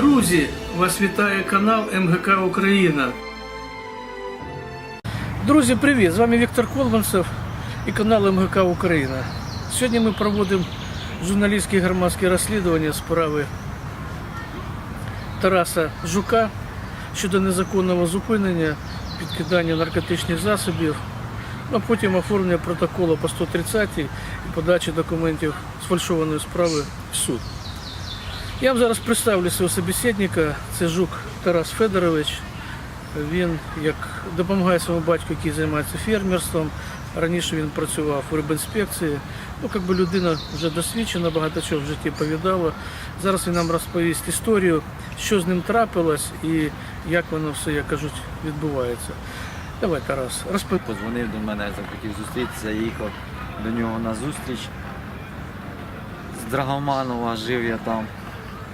Друзі, вас вітає канал МГК Україна. Друзі, привіт! З вами Віктор Колманцев і канал МГК Україна. Сьогодні ми проводимо журналістське громадське розслідування справи Тараса Жука щодо незаконного зупинення, підкидання наркотичних засобів, а потім оформлення протоколу по 130 і подачі документів сфальшованої справи в суд. Я вам зараз представлю свого собеседника. Це Жук Тарас Федорович. Він як допомагає своєму батьку, який займається фермерством. Раніше він працював у рибінспекції. Ну, як би людина вже досвідчена, багато чого в житті повідала. Зараз він нам розповість історію, що з ним трапилось і як воно все, як кажуть, відбувається. Давай, Тарас, розповідай. Подзвонив до мене, захотів зустрітися, їхав до нього на зустріч. З Драгоманова жив я там,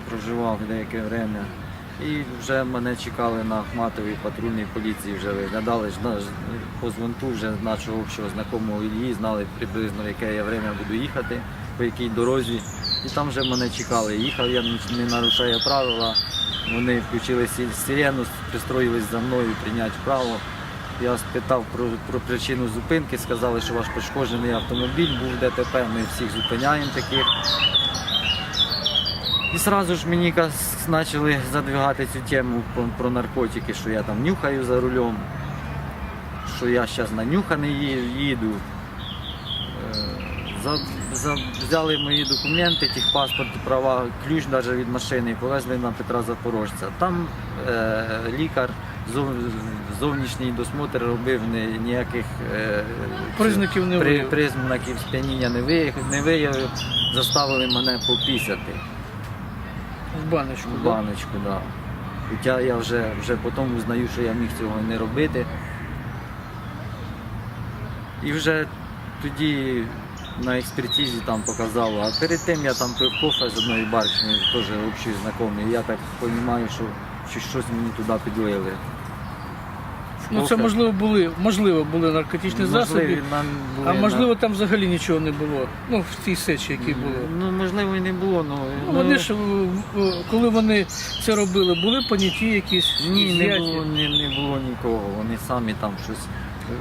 проживав деяке время. І вже мене чекали на Ахматовій патрульній поліції, вже виглядали по дзвонку вже нашого общого знайомого Ілії, знали приблизно, яке я время буду їхати, по якій дорозі. І там вже мене чекали. Їхав я не нарушаю правила. Вони включили сирену, пристроїлись за мною прийняти вправо. Я спитав про, про причину зупинки, сказали, що ваш пошкоджений автомобіль був ДТП, ми всіх зупиняємо таких. І одразу ж мені почали задвигати цю тему про, наркотики, що я там нюхаю за рулем, що я зараз нанюханий ї- їду. Е, взяли мої документи, техпаспорт, права, ключ навіть від машини і повезли на Петра Запорожця. Там е, лікар зов, зовнішній досмотр робив ніяких е, Признаків не при, признаків сп'яніння не виявив, не виявив, заставили мене попісяти баночку. в баночку, баночку. Да. Хоча я вже, вже потім узнаю, що я міг цього не робити. І вже тоді на експертизі там показало. А перед тим я там пив кофе з одної барщини, теж общий знайомий. Я так розумію, що щось мені туди підлили. Ну це можливо були, можливо, були наркотичні Можливо, засоби. А можливо, там взагалі нічого не було. Ну, в тій сечі, які були. Ну, можливо, і не було. Ну, Ну, вони ж, е, е, коли вони це робили, були поняті якісь Ні, не було, не, не було нікого. Вони самі там щось е,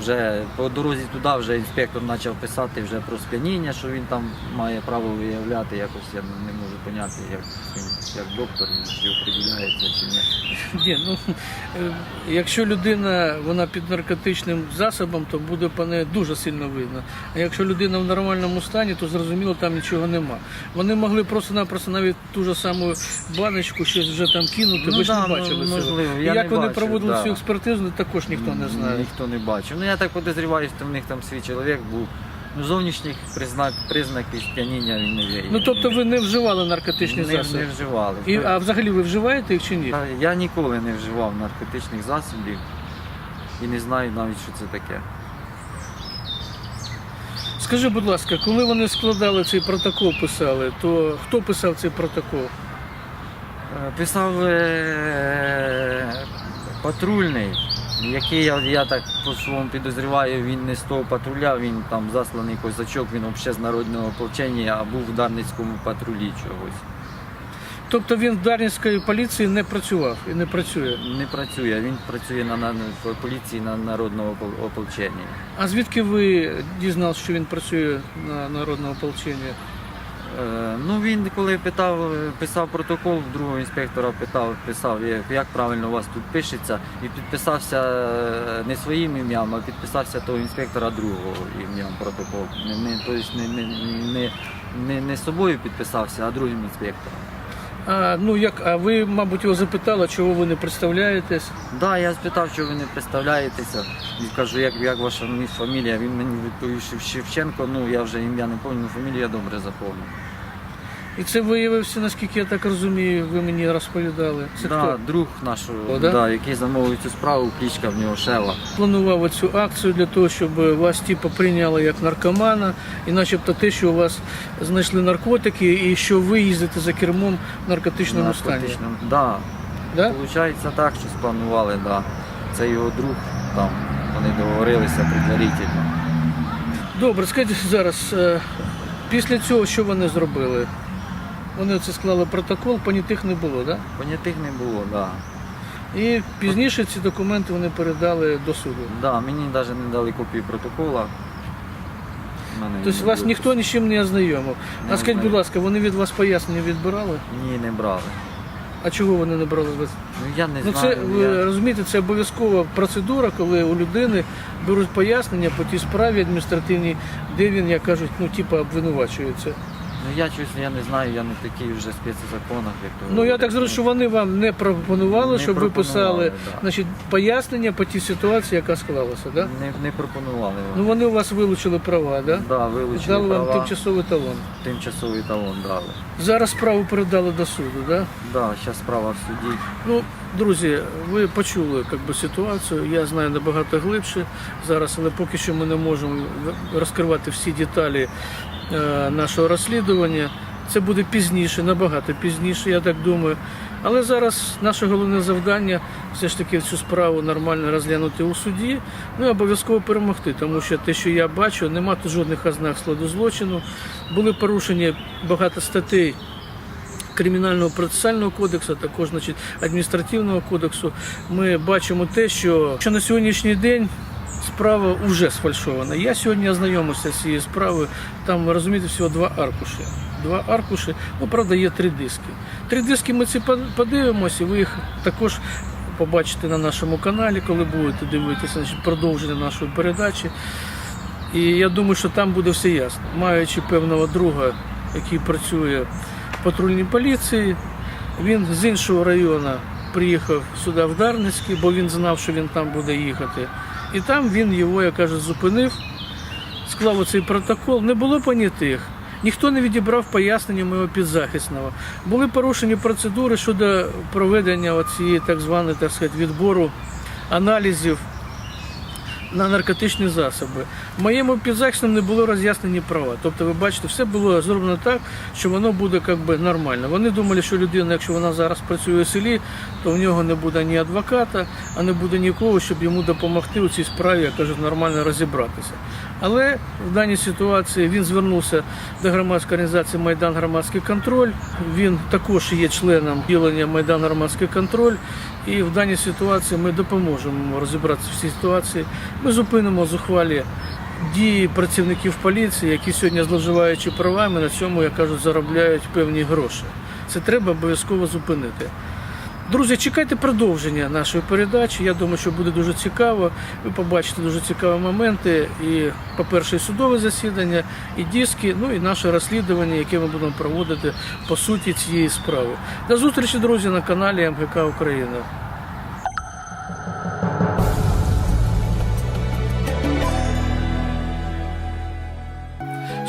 вже по дорозі туди вже інспектор почав писати вже про сп'яніння, що він там має право виявляти. Якось я не можу поняти, як, він, як доктор чи определяється чи ні. Ні, ну, е, якщо людина вона під наркотичним засобом, то буде по неї дуже сильно видно. А якщо людина в нормальному стані, то зрозуміло там нічого нема. Вони могли просто-напросто навіть ту ж саму баночку щось вже там кинути. Ну Ви ж да, не бачили ну, цього. можливо, І я як не вони бачив, проводили да. цю експертизу, також ніхто не знає. Ніхто не бачив. Ну я так подозріваю, що в них там свій чоловік був. Ну, зовнішніх признак, признаків сп'яніння він не виявив. Ну тобто ви не вживали наркотичні не, засоби. не вживали. І, а взагалі ви вживаєте їх чи ні? Я ніколи не вживав наркотичних засобів і не знаю навіть, що це таке. Скажи, будь ласка, коли вони складали цей протокол, писали, то хто писав цей протокол? Е, Писав е, патрульний, який я, я так по своєму підозріваю, він не з того патруля, він там засланий козачок, він взагалі з народного ополчення, а був в Дарницькому патрулі чогось. Тобто він в Дарницької поліції не працював і не працює. Не працює, він працює на, на, на поліції на народного опол- ополчення. А звідки ви дізналися, що він працює на народне ополчення? Е, Ну він коли питав, писав протокол, другого інспектора питав, писав, як- правильно у вас тут пишеться, і підписався е, не своїм ім'ям, а підписався того інспектора другого ім'ям протокол. Не, не, не, не, не, не собою підписався, а другим інспектором. А ну як, а ви, мабуть, його запитали, чого ви не представляєтесь? Так, да, я спитав, що ви не представляєтеся. І кажу, як, як ваша мі- фамілія. Він мені відповів Шев- Шевченко, ну я вже ім'я не пам'ятаю, ну, фамілію добре запомнив. І це виявився, наскільки я так розумію, ви мені розповідали. Це да, хто друг нашого, О, да? да, який замовив цю справу, клічка в нього Шева. планував цю акцію для того, щоб вас типу, прийняли як наркомана, і начебто те, що у вас знайшли наркотики, і що ви їздите за кермом в наркотичному стані. Да. Да? Получається так, що спланували, да. Це його друг там. Вони договорилися предварительно. Добре, скажіть зараз, е, після цього що вони зробили? Вони оце склали протокол, понятих не було, так? Понятих не було, так. Да. І пізніше ці документи вони передали до суду. Да, мені навіть не дали копії протокола. Тобто вас ніхто нічим не ознайомив. Не А скажіть, будь ласка, вони від вас пояснення відбирали? Ні, не брали. А чого вони не брали вас? Ну я не Ну це знаю. ви я... розумієте, це обов'язкова процедура, коли у людини беруть пояснення по тій справі адміністративній, де він, як кажуть, ну типа обвинувачується. Ну я щось я не знаю, я не такий вже спец у як то Ну я так зрозумів, що вони вам не пропонували, Не щоб ви пропонували, писали да. значить, пояснення по тій ситуації, яка склалася, да? Не, не пропонували. Ну вони у вас вилучили права, да? да, вилучили Дали вам права, тимчасовий талон. тимчасовий талон дали. Зараз справу передали до суду, да? Да, зараз справа в суді. Ну, друзі, ви почули как би, ситуацію. Я знаю набагато глибше зараз, але поки що ми не можемо розкривати всі деталі нашого розслідування. Це буде пізніше, набагато пізніше, я так думаю. Але зараз наше головне завдання все ж таки цю справу нормально розглянути у суді, ну і обов'язково перемогти, тому що те, що я бачу, немає тут жодних ознак складу злочину. Були порушені багато статей Кримінального процесуального кодексу, також значить, адміністративного кодексу, ми бачимо те, що, що на сьогоднішній день справа вже сфальшована. Я сьогодні ознайомився з цією справою. Там розумієте всього два аркуші. Два аркуші, ну правда, є три диски. Три диски ми ці подивимося, і ви їх також побачите на нашому каналі, коли будете дивитися значить, продовження нашої передачі. І я думаю, що там буде все ясно. Маючи певного друга, який працює в патрульній поліції, він з іншого району приїхав сюди в Дарницький, бо він знав, що він там буде їхати. І там він його, я кажу, зупинив, склав оцей протокол. Не було понятих. Ніхто не відібрав пояснення моєго підзахисного. Були порушені процедури щодо проведення цієї так званої так сказати, відбору аналізів на наркотичні засоби. Моєму підзахисному не було роз'яснені права. Тобто, ви бачите, все було зроблено так, що воно буде як би, нормально. Вони думали, що людина, якщо вона зараз працює у селі, то в нього не буде ні адвоката, а не буде нікого, щоб йому допомогти у цій справі, як кажуть, нормально розібратися. Але в даній ситуації він звернувся до громадської організації Майдан Громадський контроль. Він також є членом ділення Майдан Громадський контроль. І в даній ситуації ми допоможемо розібратися в цій ситуації. Ми зупинимо зухвалі дії працівників поліції, які сьогодні, зловживаючи правами, на цьому, як кажуть, заробляють певні гроші. Це треба обов'язково зупинити. Друзі, чекайте продовження нашої передачі. Я думаю, що буде дуже цікаво. Ви побачите дуже цікаві моменти. І, по-перше, судове засідання, і диски, ну і наше розслідування, яке ми будемо проводити по суті цієї справи. До зустрічі, друзі, на каналі МГК Україна.